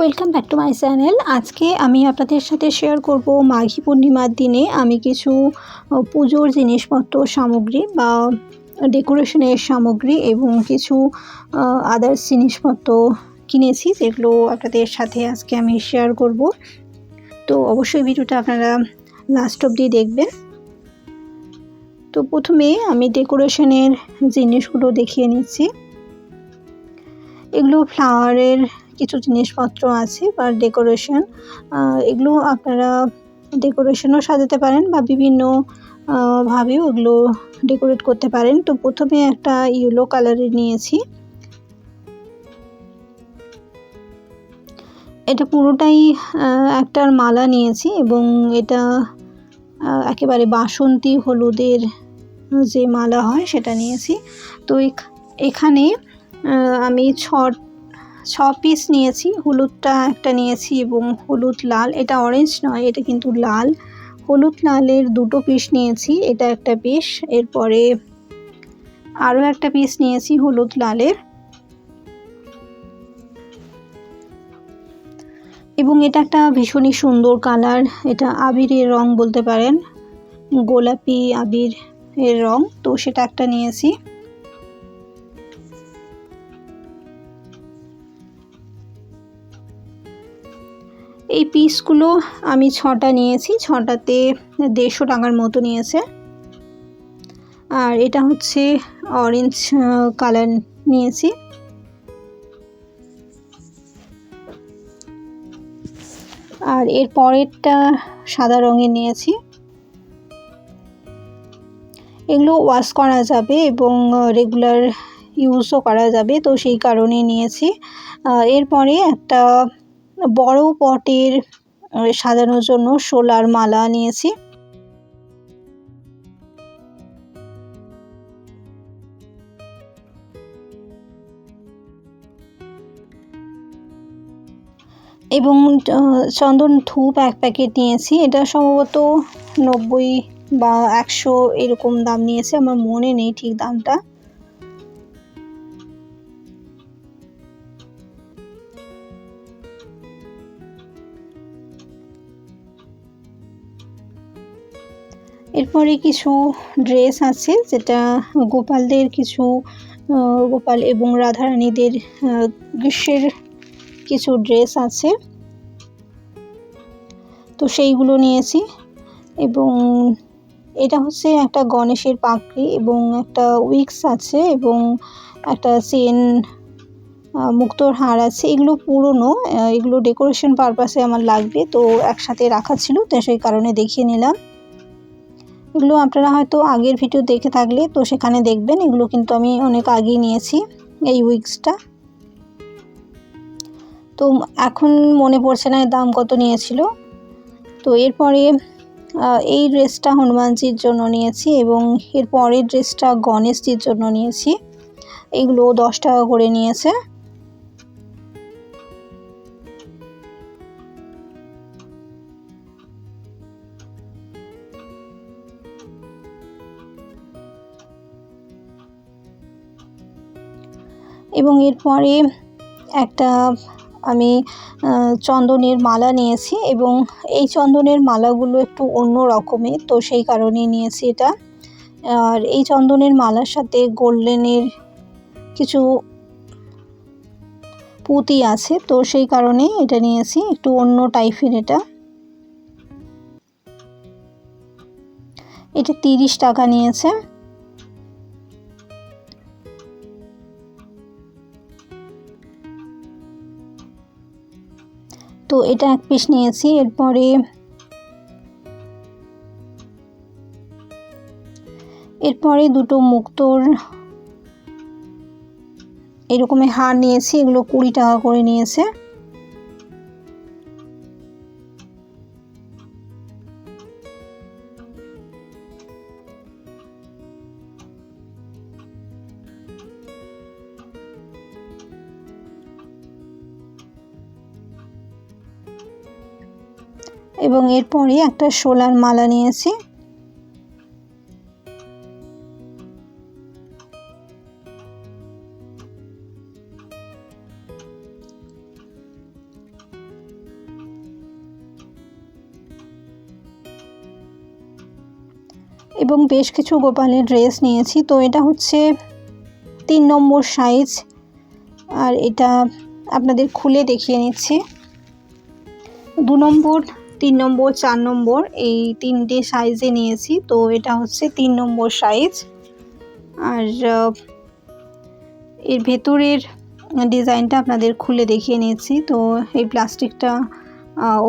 Welcome back to my channel. আজকে আমি আপনাদের সাথে শেয়ার করব মাঘী পূর্ণিমার দিনে আমি কিছু পুজোর জিনিসপত্র, সামগ্রী বা ডেকোরেশনের সামগ্রী এবং কিছু আদার্স জিনিসপত্র কিনেছি যেগুলো আপনাদের সাথে আজকে আমি শেয়ার করব। তো অবশ্যই ভিডিওটা আপনারা লাস্ট অবধি দেখবেন। তো প্রথমে আমি ডেকোরেশনের জিনিসগুলো দেখিয়ে নিচ্ছি। এগুলো ফ্লাওয়ারের কিছু জিনিসপত্র আছে বা ডেকোরেশন এগুলো আপনারা ডেকোরেশনও সাজাতে পারেন বা বিভিন্ন আহ, ভাবেও এগুলো ডেকোরেট করতে পারেন। তো প্রথমে একটা ইয়েলো কালারের নিয়েছি। এটা পুরোটাই একটার মালা নিয়েছি এবং এটা একেবারে বাসন্তী হলুদের যে মালা হয় সেটা নিয়েছি। তো এখ- এখানে আমি ছ ছ পিস নিয়েছি। হলুদটা একটা নিয়েছি এবং হলুদ লাল। এটা অরেঞ্জ নয়, এটা কিন্তু লাল। হলুদ লালের দুটো পিস নিয়েছি, এটা একটা পিস এরপরে আরও একটা পিস নিয়েছি হলুদ লালের। এবং এটা একটা ভীষণই সুন্দর কালার এটা আবিরের রং বলতে পারেন। গোলাপি আবির এর রং, তো সেটা একটা নিয়েছি। এই পিসগুলো আমি ছটা নিয়েছি, ছটাতে দেড়শো টাকার মতো নিয়েছে। আর এটা হচ্ছে অরেঞ্জ কালার নিয়েছি। আর এর পরেরটা সাদা রঙের নিয়েছি। এগুলো ওয়াশ করা যাবে এবং রেগুলার ইউজও করা যাবে, তো সেই কারণে নিয়েছি। এরপরে একটা বড় পটের সাজানোর জন্য শোলার মালা নিয়েছি। এবং চন্দন ধূপ এক প্যাকেট নিয়েছি। এটা সম্ভবত নব্বই বা একশো এরকম দাম নিয়েছে। আমার মনে নেই ঠিক দামটা। এরপরে কিছু ড্রেস আছে যেটা গোপালদের কিছু গোপাল এবং রাধারানীদের গ্রীষ্মের কিছু ড্রেস আছে। তো সেইগুলো নিয়েছি এবং এটা হচ্ছে একটা গণেশের পাখড়ি এবং একটা উইক্স আছে এবং একটা চেন মুক্তোর হার আছে। এগুলো পুরনো এগুলো ডেকোরেশন পারপাসে আমার লাগবে। তো একসাথে রাখা ছিল, তো সেই কারণে দেখিয়ে নিলাম। এগুলো আপনারা হয়তো আগের ভিডিও দেখে থাকলে তো সেখানে দেখবেন। এগুলো কিন্তু আমি অনেক আগেই নিয়েছি এই উইক্সটা তো এখন মনে পড়ছে না এর দাম কত নিয়েছিল। তো এরপরে এই ড্রেসটা হনুমানজির জন্য নিয়েছি এবং এর পরের ড্রেসটা গণেশজির জন্য নিয়েছি। এগুলো দশ টাকা করে নিয়েছে। এবং এরপরে একটা আমি চন্দনের মালা নিয়েছি এবং এই চন্দনের মালাগুলো একটু অন্য রকমের, তো সেই কারণেই নিয়েছি এটা। আর এই চন্দনের মালার সাথে গোল্ডেনের কিছু পুঁতি আছে, তো সেই কারণে এটা নিয়েছি, একটু অন্য টাইপের এটা। এটা তিরিশ টাকা নিয়েছে। তো এটা এক পিস নিয়েছি, এরপরে এরপরে দুটো মুক্তোর এরকমই হার নিয়েছি, এগুলো কুড়ি টাকা করে নিয়েছে। এবং এরপরে একটা শোলার মালা নিয়েছি। এবং বেশ কিছু গোপালের ড্রেস নিয়েছি। তো এটা হচ্ছে তিন নম্বর সাইজ। আর এটা আপনাদের খুলে দেখিয়ে নিচ্ছি। দু নম্বর তিন নম্বর, চার নম্বর, এই তিনটে সাইজে নিয়েছি। তো এটা হচ্ছে তিন নম্বর সাইজ আর এর ভেতরের ডিজাইনটা আপনাদের খুলে দেখিয়ে নিয়েছি তো এই প্লাস্টিকটা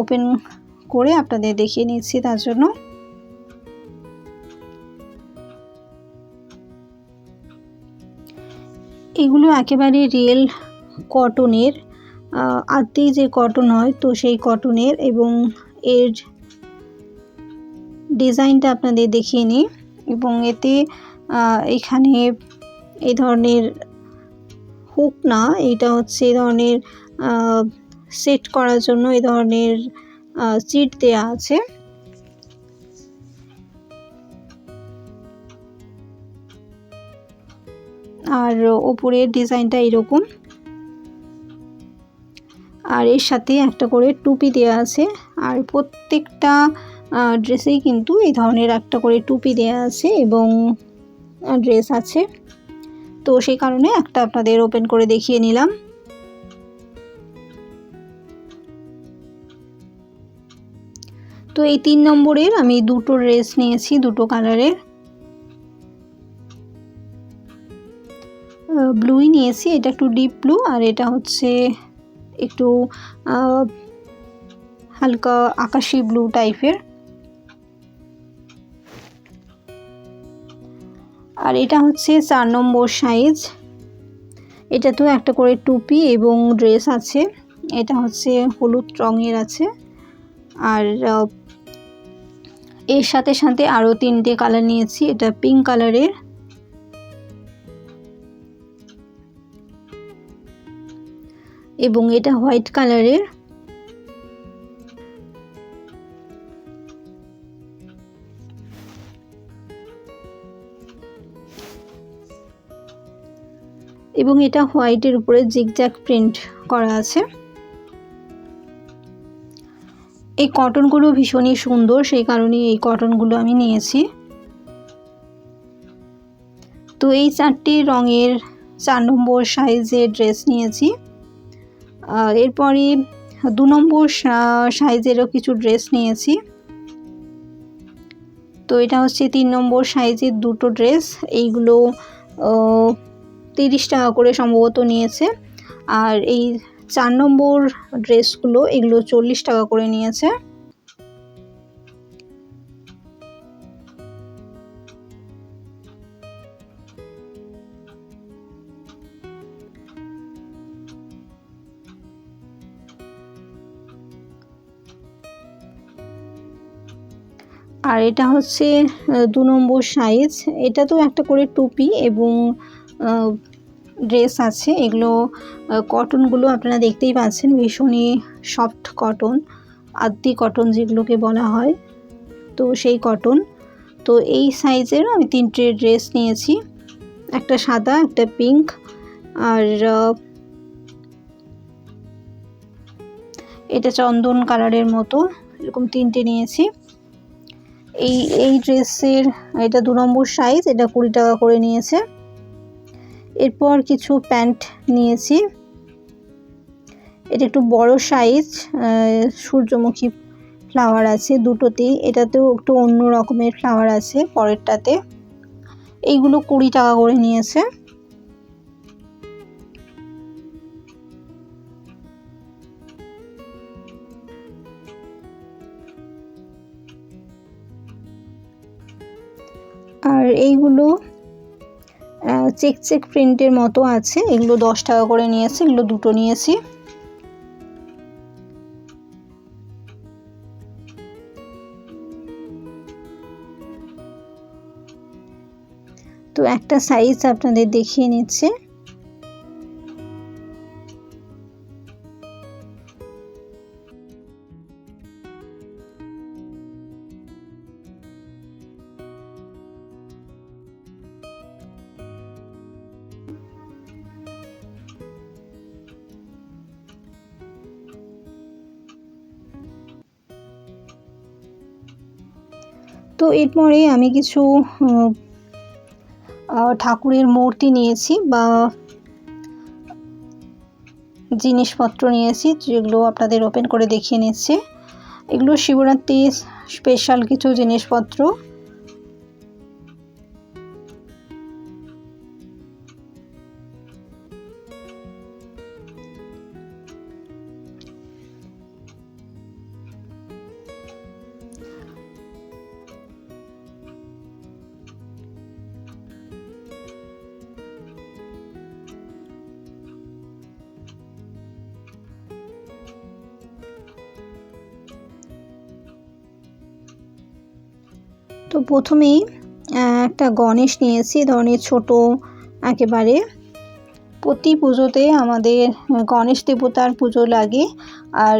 ওপেন করে আপনাদের দেখিয়ে নিচ্ছি তার জন্য। এগুলো একেবারে রিয়েল কটনের আত্মেই যে কটন হয়, তো সেই কটনের এবং এর ডিজাইনটা আপনাদের দেখিয়ে নিই এবং এতে এখানে এই ধরনের হুক না, এটা হচ্ছে এই ধরনের সেট করার জন্য এই ধরনের চিট দেয়া আছে। আর ওপরের ডিজাইনটা এরকম। আর এর সাথে একটা করে টুপি দেওয়া আছে। আর প্রত্যেকটা ড্রেসেই কিন্তু এই ধরনের একটা করে টুপি দেওয়া আছে এবং ড্রেস আছে। তো সেই কারণে একটা আপনাদের ওপেন করে দেখিয়ে নিলাম। তো এই তিন নম্বরের আমি দুটো ড্রেস নিয়েছি, দুটো কালারের। ব্লুই নিয়েছি, এটা একটু ডিপ ব্লু আর এটা হচ্ছে একটু হালকা আকাশি ব্লু টাইপের আর এটা হচ্ছে চার নম্বর সাইজ এটা তো একটা করে টুপি এবং ড্রেস আছে। এটা হচ্ছে হলুদ রঙের আছে। আর এর সাথে সাথে আরও তিনটে কালার নিয়েছি। এটা পিঙ্ক কালারের এবং এটা হোয়াইট কালারের। এবং এটা হোয়াইটের উপরে জিগজ্যাগ প্রিন্ট করা আছে। এই কটনগুলো ভীষণই সুন্দর, সেই কারণে এই কটনগুলো আমি নিয়েছি। তো এই চারটি রঙের চার নম্বর সাইজের ড্রেস নিয়েছি। এরপরে দু নম্বর সাইজেরও কিছু ড্রেস নিয়েছি। তো এটা হচ্ছে তিন নম্বর সাইজের দুটো ড্রেস। এইগুলো তিরিশ টাকা করে সম্ভবত নিয়েছে। আর এই চার নম্বর ড্রেসগুলো এগুলো চল্লিশ টাকা করে নিয়েছে। আর এটা হচ্ছে দু নম্বর সাইজ এটা তো একটা করে টুপি এবং ড্রেস আছে। এগুলো কটনগুলো আপনারা দেখতেই পাচ্ছেন, ভীষণই সফট কটন আদ্দি কটন যেগুলোকে বলা হয়। তো সেই কটন তো এই সাইজের আমি তিনটে ড্রেস নিয়েছি। একটা সাদা, একটা পিঙ্ক আর এটা চন্দন কালারের মতো। এরকম তিনটে নিয়েছি। এই এই ড্রেসের, এটা দু নম্বর সাইজ এটা কুড়ি টাকা করে নিয়েছে। এরপর কিছু প্যান্ট নিয়েছি। এটা একটু বড় সাইজ সূর্যমুখী ফ্লাওয়ার আছে দুটোতেই। এটাতেও একটু অন্য রকমের ফ্লাওয়ার আছে পরেরটাতে। এইগুলো কুড়ি টাকা করে নিয়েছে। এইগুলো চেক চেক প্রিন্টের মতো আছে। এগুলো দশ টাকা করে নিয়েছি, এগুলো দুটো নিয়েছি। তো একটা সাইজ আপনাদের দেখিয়ে নিচ্ছে। তো এরপরে আমি কিছু ঠাকুরের মূর্তি নিয়েছি বা জিনিসপত্র নিয়েছি, যেগুলো আপনাদের ওপেন করে দেখিয়ে নিচ্ছে। এগুলো শিবরাত্রি স্পেশাল কিছু জিনিসপত্র। তো প্রথমেই একটা গণেশ নিয়েছি ধরনের ছোট একেবারে। প্রতি পুজোতে আমাদের গণেশ দেবতার পুজো লাগে। আর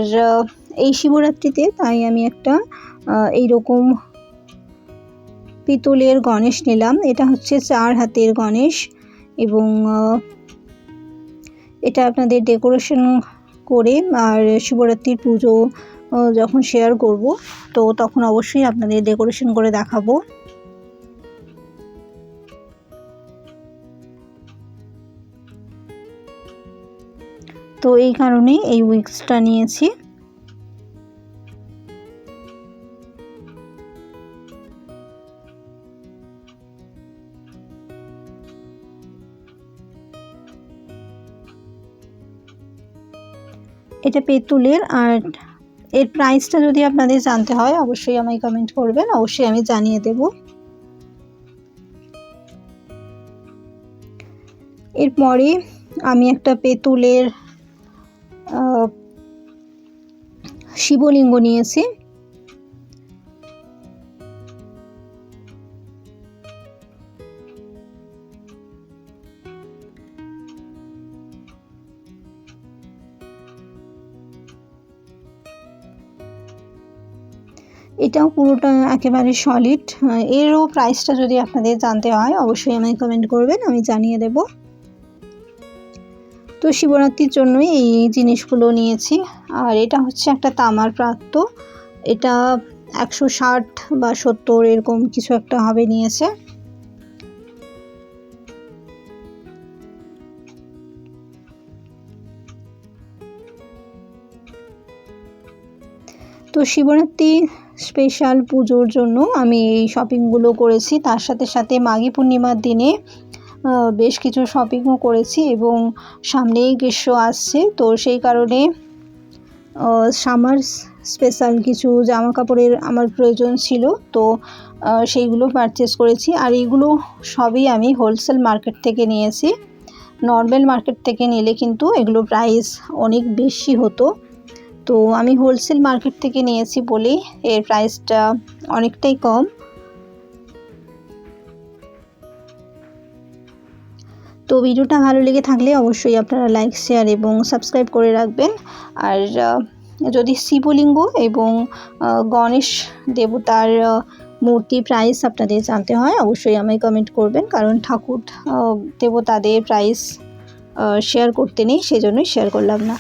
এই শিবরাত্রিতে তাই আমি একটা এইরকম পিতলের গণেশ নিলাম। এটা হচ্ছে চার হাতের গণেশ এবং এটা আপনাদের ডেকোরেশন করে আর শিবরাত্রির পুজো যখন শেয়ার করব, তো তখন অবশ্যই আপনাদের ডেকোরেশন করে দেখাবো। তো এই কারণে এই উইক্সটা নিয়েছি। এটা পেতুলের আর এর প্রাইসটা যদি আপনাদের জানতে হয়, অবশ্যই আমায় কমেন্ট করবেন, অবশ্যই আমি জানিয়ে দেব। এরপরে আমি একটা পেতুলের শিবলিঙ্গ নিয়েছি। এটাও পুরোটা একেবারে সলিড এরও প্রাইসটা যদি আপনাদের জানতে হয়, অবশ্যই আমায় কমেন্ট করবেন, আমি জানিয়ে দেব। তো শিবরাত্রির জন্যই এই জিনিসগুলো নিয়েছি। আর এটা হচ্ছে একটা তামার প্রাপ্ত এটা একশো ষাট বা সত্তর এরকম কিছু একটা হবে নিয়েছে। তো শিবরাত্রি স্পেশাল পুজোর জন্য আমি এই শপিংগুলো করেছি। তার সাথে সাথে মাঘী পূর্ণিমার দিনে বেশ কিছু শপিংও করেছি এবং সামনেই গ্রীষ্ম আসছে। তো সেই কারণে সামার স্পেশাল কিছু জামা কাপড়ের আমার প্রয়োজন ছিল। তো সেইগুলো পারচেস করেছি। আর এইগুলো সবই আমি হোলসেল মার্কেট থেকে নিয়েছি। নর্মাল মার্কেট থেকে নিলে কিন্তু এগুলো প্রাইস অনেক বেশি হতো। তো আমি হোলসেল মার্কেট থেকে নিয়েছি বলেই এর প্রাইসটা অনেকটাই কম। তো ভিডিওটা ভালো লেগে থাকলে অবশ্যই আপনারা লাইক শেয়ার এবং সাবস্ক্রাইব করে রাখবেন। আর যদি শিবলিঙ্গ এবং গণেশ দেবতার মূর্তি প্রাইস আপনাদের জানতে হয়, অবশ্যই আমায় কমেন্ট করবেন। কারণ ঠাকুর দেবতাদের প্রাইস শেয়ার করতে নেই, সেজন্যই শেয়ার করলাম না।